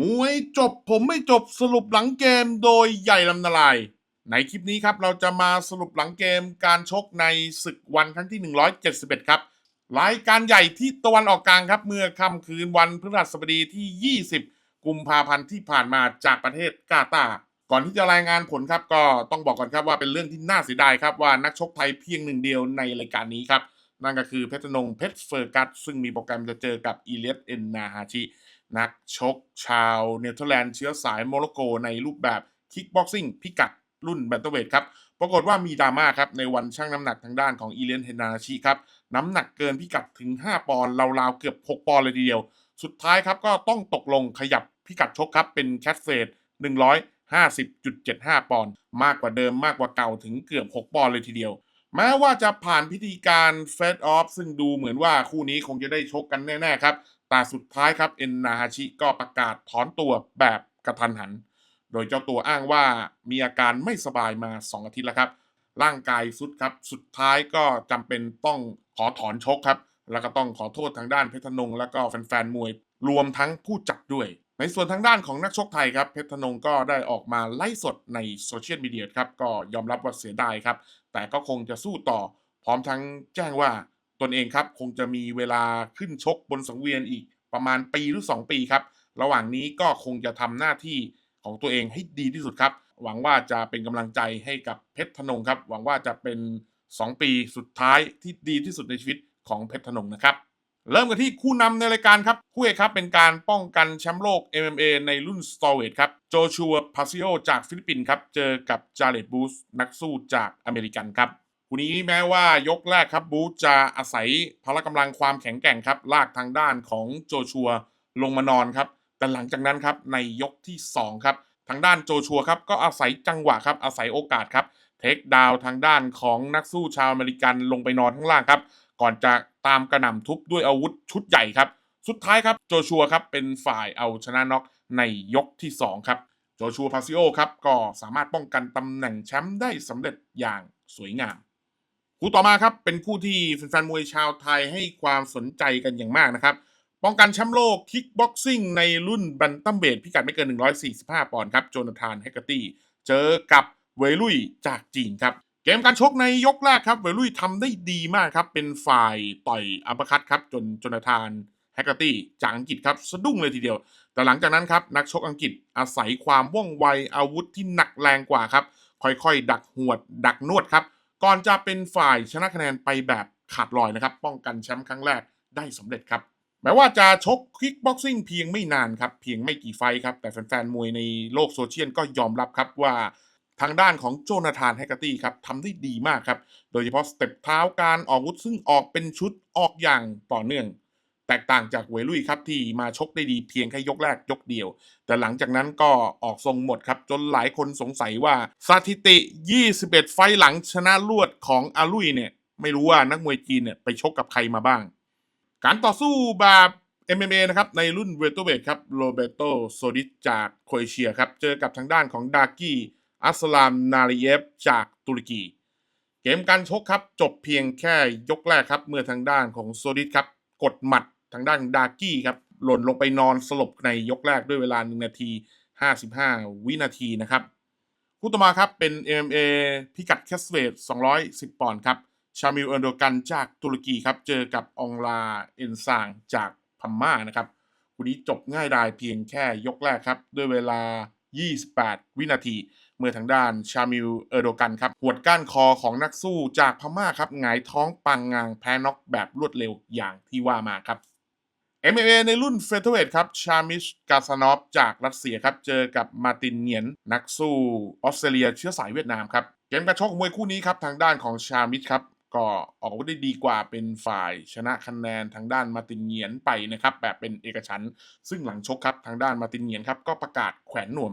มวยจบผมไม่จบสรุปหลังเกมโดยใหญ่ลำนาลาย ในคลิปนี้ครับเราจะมาสรุปหลังเกมการชกในศึกวันครั้งที่ 171 ครับรายการใหญ่ที่ตะวันออกกลางครับเมื่อค่ำคืนวันพฤหัสบดีที่ 20 กุมภาพันธ์ที่ผ่านมาจากประเทศกาตาร์ก่อนที่จะรายงานผลครับก็ต้องบอกก่อนครับว่าเป็นเรื่องที่น่าเสียดายครับว่านักชกไทยเพียงหนึ่งเดียวในรายการนี้ครับนั่นก็คือเพชรนงเพชรเฟอร์กัสซึ่งมีโปรแกรมจะเจอกับอีเลียสเอ็นนาฮาชิ นักชกชาวเนเธอร์แลนด์เชื้อสายโมร็อกโกในรูปแบบคิกบ็อกซิ่งพิกัดรุ่นแบนเทเวทครับ ปรากฏว่ามีดราม่าครับ ในวันชั่งน้ำหนักทางด้านของอีเลนเฮนาชิครับ น้ำหนักเกินพิกัดถึง 5 ปอนด์ราวๆ เกือบ 6 ปอนด์เลยทีเดียว สุดท้ายครับก็ต้องตกลงขยับพิกัดชกครับ เป็นแคทเฟด150.75 ปอนด์มากกว่าเดิมมากกว่าเก่าถึงเกือบ 6 ปอนด์เลยทีเดียว แม้ว่าจะผ่านพิธีการเฟดออฟซึ่งดูเหมือนว่าคู่นี้คงจะได้ชกกันแน่ ๆ ครับ แต่สุดท้ายครับเอ็นนาฮาชิก็ประกาศถอนตัวแบบกระทันหัน โดยเจ้าตัวอ้างว่ามีอาการไม่สบายมา 2 อาทิตย์แล้วครับ ร่างกายสุดครับ สุดท้ายก็จำเป็นต้องขอถอนชกครับ แล้วก็ต้องขอโทษทางด้านเพชรธนง แล้วก็แฟนๆมวย รวมทั้งผู้จัดด้วย ในส่วนทางด้านของนักชกไทยครับ เพชรธนงก็ได้ออกมาไล่สดในโซเชียลมีเดียครับ ก็ยอมรับว่าเสียดายครับ แต่ก็คงจะสู้ต่อ พร้อมทั้งแจ้งว่าตนเองครับคงจะมีเวลาขึ้นชกบนสังเวียนอีก ประมาณปีหรือ 2 ปีครับ ระหว่างนี้ก็คงจะทำหน้าที่ของตัวเองให้ดีที่สุดครับ หวังว่าจะเป็นกำลังใจให้กับเพชรธนงครับ หวังว่าจะเป็น 2 ปีสุดท้ายที่ดีที่สุดในชีวิตของเพชรธนงนะครับ เริ่มกันที่คู่นำในรายการครับ คู่เอกครับเป็นการป้องกันแชมป์โลก MMA ในรุ่นสตอเวทครับ โจชัวพาซิโอจากฟิลิปปินส์ครับ เจอกับจาเลตบูสนักสู้จากอเมริกันครับ คู่นี้แม้ว่ายกแรกครับบูธจะอาศัยพละกำลังความแข็งแกร่งครับ ลากทางด้านของโจชัวลงมานอนครับ แต่หลังจากนั้นครับในยกที่ 2 ครับ ทางด้านโจชัวครับก็อาศัยจังหวะครับอาศัยโอกาสครับเทคดาวน์ทางด้านของนักสู้ชาวอเมริกันลงไปนอนข้างล่างครับ ก่อนจะตามกระหน่ำทุบด้วยอาวุธชุดใหญ่ครับ สุดท้ายครับโจชัวครับเป็นฝ่ายเอาชนะน็อกในยกที่ 2 ครับโจชัวพาซิโอครับก็สามารถป้องกันตำแหน่งแชมป์ได้สำเร็จอย่างสวยงาม คู่ต่อมาครับเป็นคู่ที่แฟนๆมวยชาวไทยให้ความสนใจกันอย่างมากนะครับ ป้องกันแชมป์โลกคิกบ็อกซิ่งในรุ่นบันตัมเบดพิกัดไม่เกิน 145 ปอนด์ครับโจนาธานแฮกเกอร์ตี้ เจอกับเวลุยจากจีนครับ เกมการชกในยกแรกครับ เวลุยทำได้ดีมากครับ เป็นฝ่ายต่อยอัปคัตครับจนโจนาธานแฮกเกอร์ตี้จากอังกฤษครับสะดุ้งเลยทีเดียว แต่หลังจากนั้นครับนักชกอังกฤษอาศัยความว่องไวอาวุธที่หนักแรงกว่าครับค่อยๆ ดักหวด ดักนวดครับ ก่อนจะเป็นฝ่ายชนะคะแนนไปแบบขาดลอยนะครับ ป้องกันแชมป์ครั้งแรกได้สำเร็จครับ แม้ว่าจะชกคิกบ็อกซิ่งเพียงไม่นานครับ เพียงไม่กี่ไฟครับ แต่แฟนๆ มวยในโลกโซเชียลก็ยอมรับครับว่าทางด้านของโจนาธานแฮกเกอร์ตี้ครับทำได้ดีมากครับ โดยเฉพาะสเต็ปเท้าการออกวุธซึ่งออกเป็นชุดออกอย่างต่อเนื่อง ตกต่างจากเวลุยครับที่มาชกได้ดีเพียงแค่ยกแรกยกเดียว แต่หลังจากนั้นก็ออกทรงหมดครับ จนหลายคนสงสัยว่าสถิติ 21 ไฟหลังชนะรวดของอาลุยเนี่ยไม่รู้ว่านักมวยจีนเนี่ยไปชกกับใครมาบ้าง การต่อสู้แบบ MMA นะครับในรุ่นเวเตอร์เวทครับโรเบโตโซดิจากโครเอเชียครับเจอกับทางด้านของดากี้อัสลามนาลีเยฟจากตุรกีเกมการชกครับจบเพียงแค่ยกแรกครับ เมื่อทางด้านของโซดิสครับ กดหมัด ทางด้านดากี้ครับหล่นลงไปนอนสลบในยกแรกด้วยเวลา 1 นาที 55 วินาทีนะครับคู่ต่อมาครับเป็น MMA พิกัดแคสเวท210 ปอนด์ครับชามิลเอร์โดกันจากตุรกีครับเจอกับองลาเอนซางจากพม่านะครับคู่นี้จบง่ายดายเพียงแค่ยกแรกครับ ด้วยเวลา 28 วินาที เมื่อทางด้านชามิลเอร์โดกันครับหวดก้านคอของนักสู้จากพม่าครับหงายท้องปังงางแพ้น็อกแบบรวดเร็วอย่างที่ว่ามาครับ MMA ในรุ่นเฟเธอร์เวทครับ ชามิช กาซานอฟจากรัสเซียครับ เจอกับมาตินเงียน นักสู้ออสเตรเลียเชื้อสายเวียดนามครับ เกมการชกมวยคู่นี้ครับ ทางด้านของชามิชครับ ก็ออกอาได้ดีกว่าเป็นฝ่ายชนะคะแนนทางด้านมาตินเงียนไปนะครับ แบบเป็นเอกฉันท์ซึ่งหลังชกครับทางด้านมาตินเงียนครับก็ประกาศแขวนนวม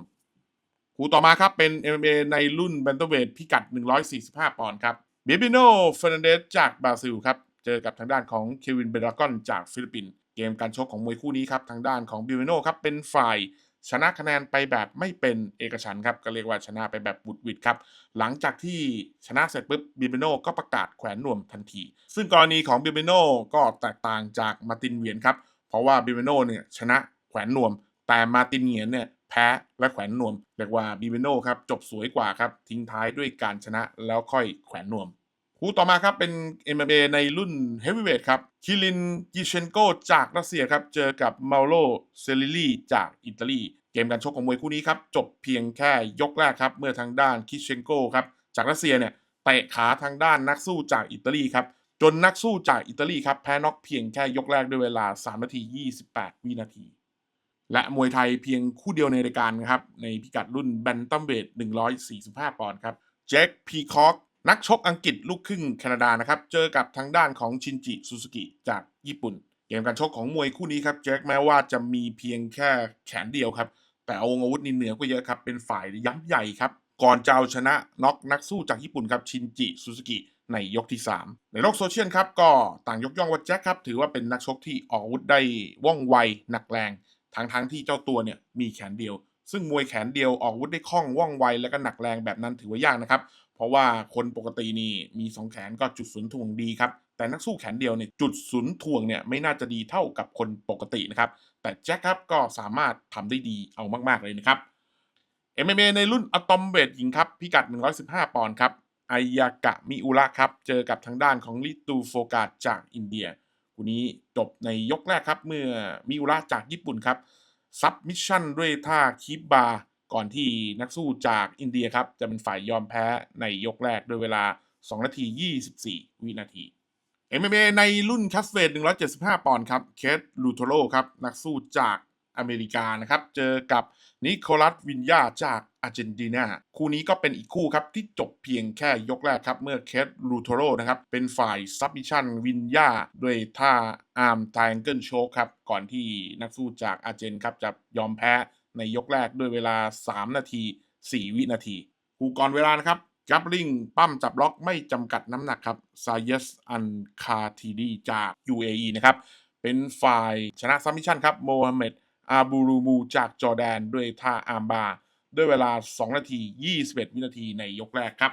คู่ต่อมาครับเป็น MMA ในรุ่นแบนเทเวทพิกัด 145 ปอนด์ครับเบบิโนเฟรนเดสจากบราซิลครับเจอกับทางด้านของเควินเบรากอนจากฟิลิปปินส์ เกมการชกของมวยคู่นี้ครับทางด้านของบิเบโนครับเป็นฝ่ายชนะคะแนนไปแบบไม่เป็นเอกฉันท์ครับก็เรียกว่าชนะไปแบบบุดวิดครับหลังจากที่ชนะเสร็จปุ๊บบิเบโนก็ประกาศแขวนนวมทันที ซึ่งกรณีของบิเบโนก็แตกต่างจากมาตินเวียนครับเพราะว่าบิเบโนเนี่ยชนะแขวนนวม แต่มาตินเงียนเนี่ยแพ้และแขวนนวมเรียกว่าบิเบโนครับจบสวยกว่าครับทิ้งท้ายด้วยการชนะแล้วค่อยแขวนนวม คู่ต่อมาครับเป็น MMA ในรุ่นเฮฟวีเวทครับคิรินกิเชนโกจากรัสเซียครับ เจอกับมาโลเซลิลีจากอิตาลี เกมการชกของมวยคู่นี้ครับ จบเพียงแค่ยกแรกครับ เมื่อทางด้านคิเชนโกครับ จากรัสเซียเนี่ยเตะขาทางด้านนักสู้จากอิตาลีครับ จนนักสู้จากอิตาลีครับ แพ้น็อกเพียงแค่ยกแรกด้วยเวลา 3 นาที 28 วินาที และมวยไทยเพียงคู่เดียวในรายการครับในพิกัดรุ่นแบนตัมเวท145 ปอนด์ครับแจ็คพีคอก นักชกอังกฤษลูกครึ่งแคนาดานะครับ เจอกับทางด้านของชินจิซูซูกิจากญี่ปุ่น เกมการชกของมวยคู่นี้ครับแจ็คแม้ว่าจะมีเพียงแค่แขนเดียวครับ แต่เอาอาวุธนี่เหนือกว่าเยอะครับ เป็นฝ่ายย้ำใหญ่ครับ ก่อนจะเอาชนะน็อกนักสู้จากญี่ปุ่นครับชินจิซูซูกิในยกที่ 3 ในโลกโซเชียลครับก็ต่างยกย่องว่าแจ็คครับ ถือว่าเป็นนักชกที่ออกอาวุธได้ว่องไวหนักแรงทั้งทั้งๆที่เจ้าตัวเนี่ยมีแขนเดียว ซึ่งมวยแขนเดียวออกวุธได้คล่องว่องไวและก็หนักแรงแบบนั้นถือว่ายากนะครับ เพราะว่าคนปกตินี่มี2แขนก็จุดศูนย์ถ่วงดีครับแต่นักสู้แขนเดียวเนี่ยจุดศูนย์ถ่วงเนี่ยไม่น่าจะดีเท่ากับคนปกตินะครับแต่แจ็คครับก็สามารถทำได้ดีเอามากๆเลยนะครับ MMA ในรุ่นอะตอมเวทหญิงครับพิกัด 115 ปอนด์ครับอายากะมิอุระครับเจอกับทางด้านของลิตูโฟกาจากอินเดียคู่นี้จบในยกแรกครับเมื่อมิอุระจากญี่ปุ่นครับ ซับมิชชั่นด้วยท่าคีบบาร์ก่อนที่นักสู้จากอินเดียครับ จะเป็นฝ่ายยอมแพ้ในยกแรกด้วยเวลา 2 นาที 24 วินาที MMA ในรุ่นคัสเวท175 ปอนด์ครับ เคสลูโทโรครับ นักสู้จาก อเมริกานะครับ เจอกับนิโคลัสวินยาจากอาร์เจนตินาคู่นี้ก็เป็นอีกคู่ครับที่จบเพียงแค่ยกแรกครับ เมื่อเคสลูโทโรนะครับ เป็นฝ่ายซับมิชชั่นวินยาด้วยท่าอาร์มไทแองเกิลโชคครับ ก่อนที่นักสู้จากอาร์เจนครับจะยอมแพ้ในยกแรกด้วยเวลา 3 นาที 4 วินาทีคู่ก่อนเวลานะครับกับลิงปั้มจับล็อกไม่จำกัดน้ำหนักครับซาเยสอันคาทีดีจาก UAE นะครับเป็นฝ่ายชนะซัมมิชชั่นครับโมฮัมเหม็ด อาบูรูมูจากจอแดนด้วยท่าอาร์มบาร์ด้วยเวลา 2 นาที 21 วินาทีในยกแรกครับ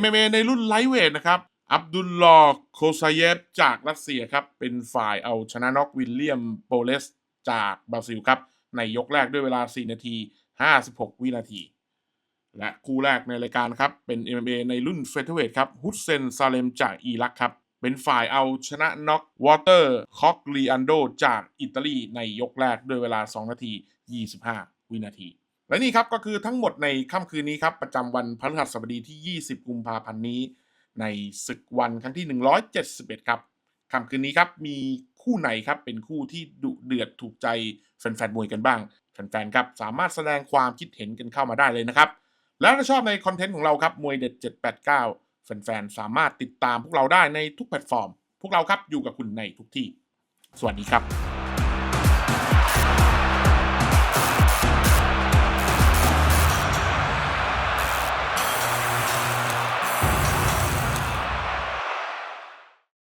MMA ในรุ่นไลท์เวทนะครับ อับดุลลอ์โคซาเยฟจากรัสเซียครับ เป็นฝ่ายเอาชนะน็อกวิลเลียมโปเลสจากบราซิลครับ ในยกแรกด้วยเวลา 4 นาที 56 วินาที และคู่แรกในรายการครับ เป็น MMA ในรุ่นเฟเธอร์เวทครับ ฮุสเซนซาเลมจากอิรักครับ เป็นฝ่ายเอาชนะน็อกวอเตอร์คอกลีอันโดจากอิตาลีในยกแรกด้วยเวลา 2 นาที 25 วินาที และนี่ครับก็คือทั้งหมดในค่ำคืนนี้ครับ ประจำวันพฤหัสบดีที่ 20 กุมภาพันธ์นี้ ในศึกวันครั้งที่ 171 ครับค่ำคืนนี้ครับมีคู่ไหนครับเป็นคู่ที่ดุเดือดถูกใจแฟนๆมวยกันบ้างแฟนๆครับสามารถแสดงความคิดเห็นกันเข้ามาได้เลยนะครับ แล้วถ้าชอบในคอนเทนต์ของเราครับมวยเด็ด 789 แฟนๆ สามารถติดตามพวกเราได้ในทุกแพลตฟอร์ม พวกเราครับอยู่กับคุณในทุกที่ สวัสดีครับ